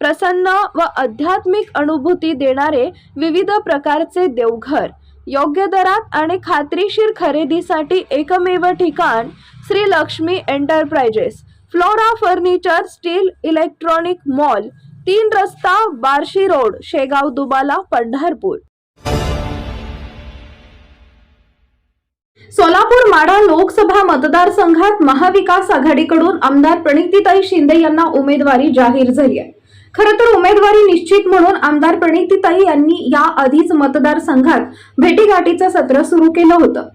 प्रसन्न व आध्यात्मिक अनुभूती देणारे विविध प्रकारचे देवघर. योग्य दरात आणि खात्रीशीर खरेदीसाठी एकमेव ठिकाण Shri Lakshmi enterprises. Flora furniture steel electronic mall तीन रस्ता बार्शी रोड शेगाव दुबाला पंढरपूर. सोलापूर माडा लोकसभा मतदारसंघात महाविकास आघाडीकडून आमदार प्रणितीताई शिंदे यांना उमेदवारी जाहीर झाली आहे. खरं तर उमेदवारी निश्चित म्हणून आमदार प्रणितीताई यांनी या आधीच मतदारसंघात भेटीगाठीचं सत्र सुरू केलं होतं.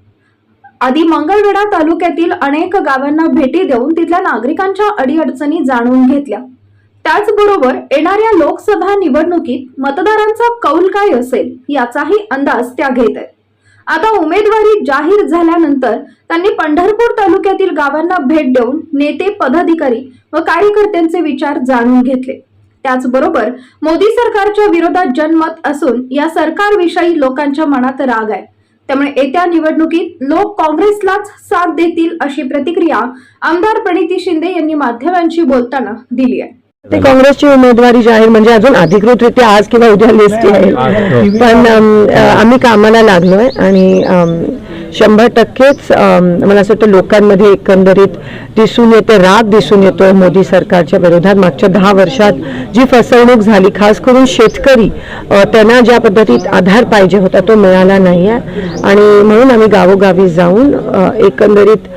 आधी मंगळवेढा तालुक्यातील अनेक गावांना भेटी देऊन तिथल्या नागरिकांच्या अडीअडचणी जाणून घेतल्या. त्याचबरोबर येणाऱ्या लोकसभा निवडणुकीत मतदारांचा कौल काय असेल याचाही अंदाज त्या घेत आहेत. आता उमेदवारी जाहीर झाल्यानंतर त्यांनी पंढरपूर तालुक्यातील गावांना भेट देऊन नेते पदाधिकारी व कार्यकर्त्यांचे विचार जाणून घेतले. त्याचबरोबर मोदी सरकारच्या विरोधात जनमत असून या सरकारविषयी लोकांच्या मनात राग आहे. त्यामुळे येत्या निवडणुकीत लोक काँग्रेसलाच साथ देतील अशी प्रतिक्रिया आमदार प्रणिती शिंदे यांनी माध्यमांशी बोलताना दिली आहे. ते काँग्रेसची उमेदवारी जाहीर म्हणजे अजून अधिकृतरित्या आज किंवा उद्या लिस्ट येईल पण आम्ही कामाला लागलोय आणि शंभर टक्केच मला असं वाटतं लोकांमध्ये एकंदरीत दिसून येते राग दिसून येतोय मोदी सरकारच्या विरोधात. मागच्या दहा वर्षात जी फसवणूक झाली खास करून शेतकरी त्यांना ज्या पद्धतीत आधार पाहिजे होता तो मिळाला नाही आहे. आणि म्हणून आम्ही गावोगावी जाऊन एकंदरीत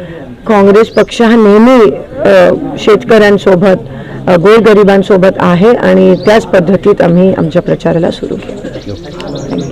काँग्रेस पक्ष हा नेहमी शेतकऱ्यांसोबत गोरगरिबांसोबत आहे आणि त्याच पद्धतीत आम्ही आमच्या प्रचाराला सुरू केलं.